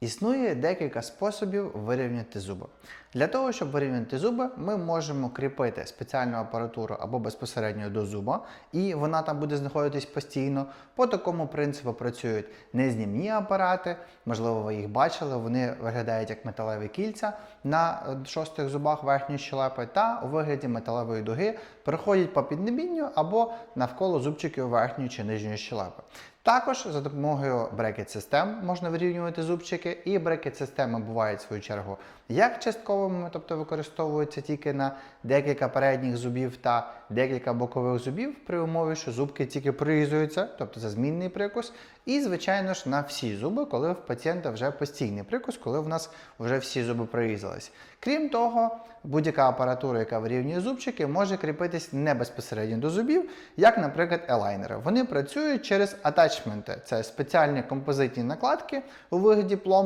Існує декілька способів вирівняти зуби. Для того, щоб вирівняти зуби, ми можемо кріпити спеціальну апаратуру або безпосередньо до зуба, і вона там буде знаходитись постійно. По такому принципу працюють незнімні апарати, можливо, ви їх бачили, вони виглядають як металеві кільця на е, шостих зубах верхньої щелепи, та у вигляді металевої дуги переходять по піднебінню або навколо зубчиків верхньої чи нижньої щелепи. Також за допомогою брекет-систем можна вирівнювати зубчики, і брекет-системи бувають в свою чергу як частковими, тобто використовуються тільки на декілька передніх зубів та декілька бокових зубів, при умові, що зубки тільки прирізуються, тобто це змінний прикус. І, звичайно ж, на всі зуби, коли в пацієнта вже постійний прикус, коли в нас вже всі зуби прорізались. Крім того, будь-яка апаратура, яка вирівнює зубчики, може кріпитись не безпосередньо до зубів, як, наприклад, елайнери. Вони працюють через атачменти. Це спеціальні композитні накладки у вигляді плом.